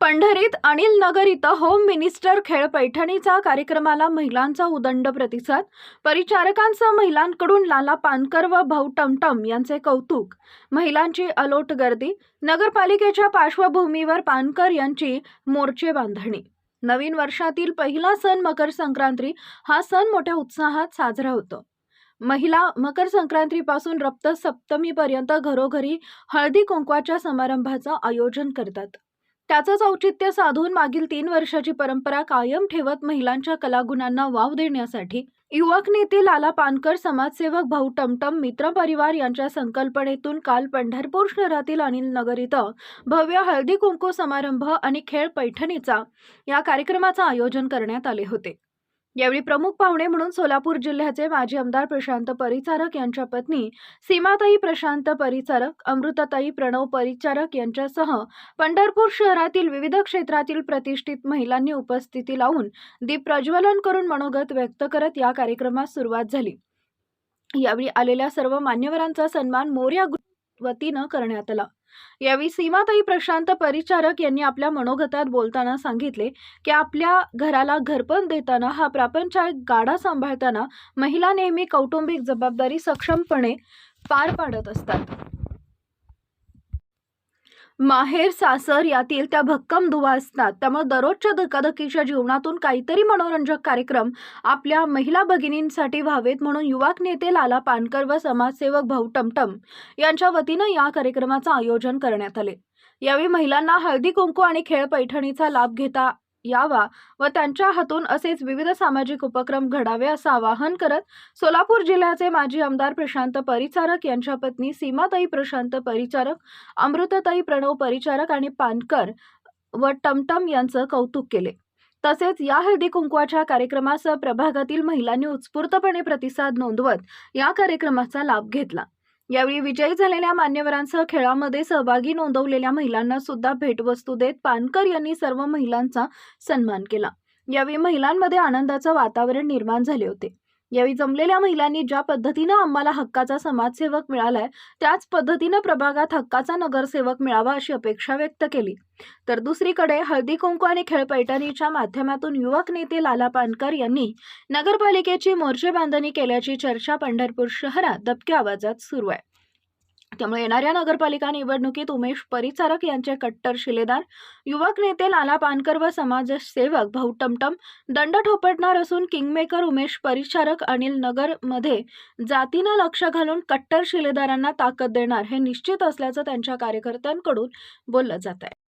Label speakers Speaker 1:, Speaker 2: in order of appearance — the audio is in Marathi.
Speaker 1: पंढरीत अनिल नगर इथं होम मिनिस्टर खेळ पैठणीचा कार्यक्रमाला महिलांचा उदंड प्रतिसाद. परिचारकांसह महिलांकडून लाला पानकर व भाऊ टमटम यांचे कौतुक. महिलांची अलोट गर्दी. नगरपालिकेच्या पार्श्वभूमीवर पानकर यांची मोर्चे बांधणी. नवीन वर्षातील पहिला सण मकर संक्रांती. हा सण मोठ्या उत्साहात साजरा होतो. महिला मकर संक्रांतीपासून रक्त सप्तमीपर्यंत घरोघरी हळदी कुंकवाच्या समारंभाचं आयोजन करतात. त्याचंच औचित्य साधून मागील तीन वर्षाची परंपरा कायम ठेवत महिलांच्या कलागुणांना वाव देण्यासाठी युवक नेते लाला पानकर समाजसेवक भाऊ टमटम मित्र परिवार यांच्या संकल्पनेतून काल पंढरपूर शहरातील अनिल नगर इथं भव्य हळदी कुंकू समारंभ आणि खेळ पैठणीचा या कार्यक्रमाचं आयोजन करण्यात आले होते. यावेळी प्रमुख पाहुणे म्हणून सोलापूर जिल्ह्याचे माजी आमदार प्रशांत परिचारक यांच्या पत्नी सीमाताई प्रशांत परिचारक अमृताताई प्रणव परिचारक यांच्यासह पंढरपूर शहरातील विविध क्षेत्रातील प्रतिष्ठित महिलांनी उपस्थिती लावून दीप प्रज्वलन करून मनोगत व्यक्त करत या कार्यक्रमास सुरुवात झाली. यावेळी आलेल्या सर्व मान्यवरांचा सन्मान मोर्या वतीनं करण्यात आला. यावेळी सीमाताई प्रशांत परिचारक यांनी आपल्या मनोगतात बोलताना सांगितले की आपल्या घराला घरपण देताना हा प्रापंचायक गाडा सांभाळताना महिला नेहमी कौटुंबिक जबाबदारी सक्षमपणे पार पाडत असतात. माहेर सासर यातील त्या भक्कम दुवा असतात. त्यामुळे दररोजच्या धकाधकीच्या जीवनातून काहीतरी मनोरंजक कार्यक्रम आपल्या महिला भगिनींसाठी व्हावेत म्हणून युवक नेते लाला पानकर व समाजसेवक भाऊ टमटम यांच्या वतीनं या कार्यक्रमाचं आयोजन करण्यात आले. यावेळी महिलांना हळदी कुंकू आणि खेळ पैठणीचा लाभ घेता यावा व त्यांच्या हातून असेच विविध सामाजिक उपक्रम घडावे असं आवाहन करत सोलापूर जिल्ह्याचे माजी आमदार प्रशांत परिचारक यांच्या पत्नी सीमाताई प्रशांत परिचारक अमृतताई प्रणव परिचारक आणि पानकर व टमटम यांचं कौतुक केले. तसेच या हळदी कुंकवाच्या कार्यक्रमासह प्रभागातील महिलांनी उत्स्फूर्तपणे प्रतिसाद नोंदवत या कार्यक्रमाचा लाभ घेतला. यावेळी विजयी झालेल्या मान्यवरांसह खेळामध्ये सहभागी नोंदवलेल्या महिलांना सुद्धा भेटवस्तू देत पानकर यांनी सर्व महिलांचा सन्मान केला. यावेळी महिलांमध्ये आनंदाचं वातावरण निर्माण झाले होते. यावेळी जमलेल्या महिलांनी ज्या पद्धतीनं आम्हाला हक्काचा समाजसेवक मिळालाय त्याच पद्धतीनं प्रभागात हक्काचा नगरसेवक मिळावा अशी अपेक्षा व्यक्त केली. तर दुसरीकडे हळदी कुंकू आणि खेळपैठणीच्या माध्यमातून युवक नेते लाला पानकर यांनी नगरपालिकेची मोर्चे बांधणी केल्याची चर्चा पंढरपूर शहरात दबक्या आवाजात सुरू आहे. त्यामुळे येणाऱ्या नगरपालिका निवडणुकीत उमेश परिचारक यांचे कट्टर शिलेदार युवक नेते लाला पानकर व समाजसेवक भाऊ टमटम दंड ठोपटणार असून किंगमेकर उमेश परिचारक अनिल नगरमध्ये जातीनं लक्ष घालून कट्टर शिलेदारांना ताकद देणार हे निश्चित असल्याचं त्यांच्या कार्यकर्त्यांकडून बोललं जात आहे